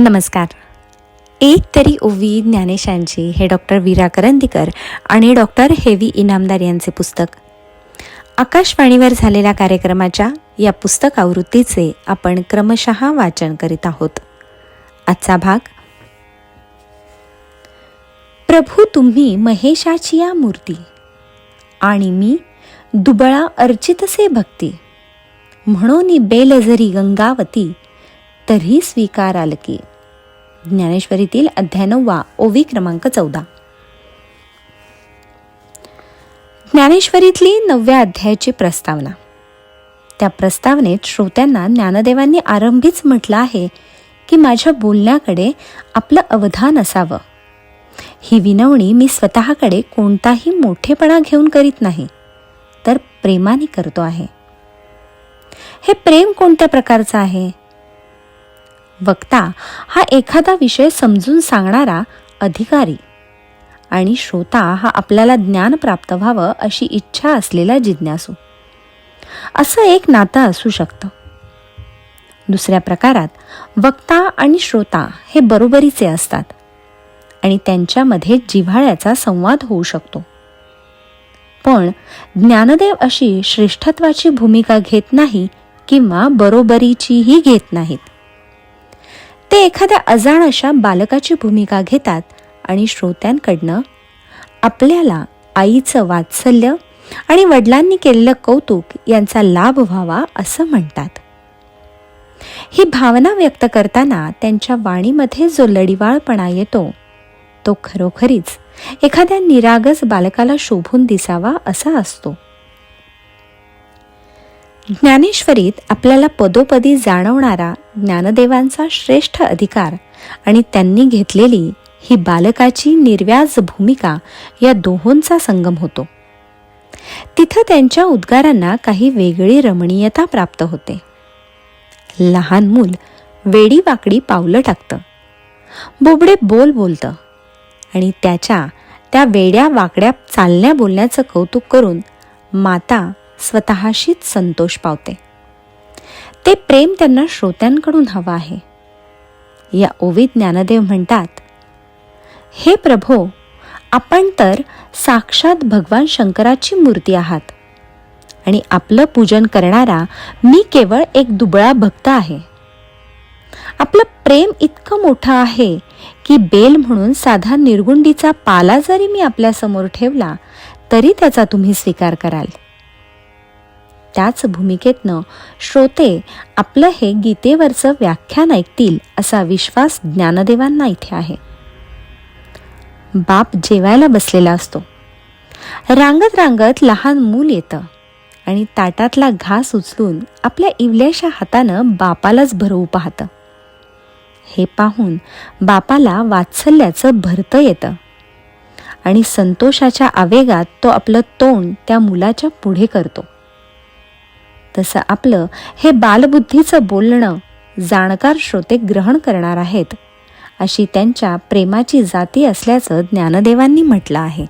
नमस्कार. एक तरी ओवी ज्ञानेशांची हे डॉक्टर वीरा करंदीकर आणि डॉक्टर हेवी इनामदार यांचे पुस्तक. आकाशवाणीवर झालेल्या कार्यक्रमाच्या या पुस्तक आवृत्तीचे आपण क्रमशः वाचन करीत आहोत. आजचा भाग प्रभू तुम्ही महेशाची या मूर्ती आणि मी दुबळा अर्चितसे भक्ती. म्हणून बेलजरी गंगावती तरी स्वीकार आलकी ज्ञानेश्वरीतील अध्याय नववा ओवी क्रमांक चौदा. ज्ञानेश्वरीतली नवव्या अध्यायाची प्रस्तावना. त्या प्रस्तावनेत श्रोत्यांना ज्ञानदेवांनी आरंभीच म्हटलं आहे की माझ्या बोलण्याकडे आपलं अवधान असावं. ही विनवणी मी स्वतःकडे कोणताही मोठेपणा घेऊन करीत नाही तर प्रेमाने करतो आहे. हे प्रेम कोणत्या प्रकारचं आहे? वक्ता हा एखादा विषय समजून सांगणारा अधिकारी. आणि श्रोता हा आपल्याला ज्ञान प्राप्त व्हावं अशी इच्छा असलेला जिज्ञासू. असं एक नातं असू शकतं. दुसऱ्या प्रकारात वक्ता आणि श्रोता हे बरोबरीचे असतात आणि त्यांच्यामध्ये जिव्हाळ्याचा संवाद होऊ शकतो. पण ज्ञानदेव अशी श्रेष्ठत्वाची भूमिका घेत नाही किंवा बरोबरीचीही घेत नाहीत. ते एखाद्या अजाण अशा बालकाची भूमिका घेतात आणि श्रोत्यांकडनं आपल्याला आईचं वात्सल्य आणि वडिलांनी केलेलं कौतुक यांचा लाभ व्हावा असं म्हणतात. ही भावना व्यक्त करताना त्यांच्या वाणीमध्ये जो लढिवाळपणा येतो तो खरोखरीच एखाद्या निरागस बालकाला शोभून दिसावा असा असतो. ज्ञानेश्वरीत आपल्याला पदोपदी जाणवणारा ज्ञानदेवांचा श्रेष्ठ अधिकार आणि त्यांनी घेतलेली ही बालकाची निर्व्याज भूमिका या दोहोंचा संगम होतो. तिथं त्यांच्या उद्गारांना काही वेगळी रमणीयता प्राप्त होते. लहान मूल वेडी वाकडी पावलं टाकतं. बोबडे बोल बोलतं आणि त्याच्या त्या वेड्या वाकड्या चालण्या बोलण्याचं कौतुक करून माता स्वतःशीच संतोष पावते. ते प्रेम त्यांना श्रोत्यांकडून हवं आहे. या ओवीत ज्ञानदेव म्हणतात हे प्रभो आपण तर साक्षात भगवान शंकराची मूर्ती आहात. आणि आपलं पूजन करणारा मी केवळ एक दुबळा भक्त आहे. आपलं प्रेम इतकं मोठं आहे की बेल म्हणून साधा निर्गुंडीचा पाला जरी मी आपल्यासमोर ठेवला तरी त्याचा तुम्ही स्वीकार कराल. त्याच भूमिकेतनं श्रोते आपलं हे गीतेवरचं व्याख्यान ऐकतील असा विश्वास ज्ञानदेवांना इथे आहे. बाप जेवायला बसलेला असतो. रांगत रांगत लहान मूल येतं आणि ताटातला घास उचलून आपल्या इवल्याशा हातानं बापालाच भरवू पाहतं. हे पाहून बापाला वात्सल्याचं भरतं येतं आणि संतोषाच्या आवेगात तो आपलं तोंड त्या मुलाच्या पुढे करतो. तसं आपलं हे बालबुद्धीचं बोलणं जाणकार श्रोते ग्रहण करणार आहेत अशी त्यांच्या प्रेमाची जाती असल्याचं ज्ञानदेवांनी म्हटलं आहे.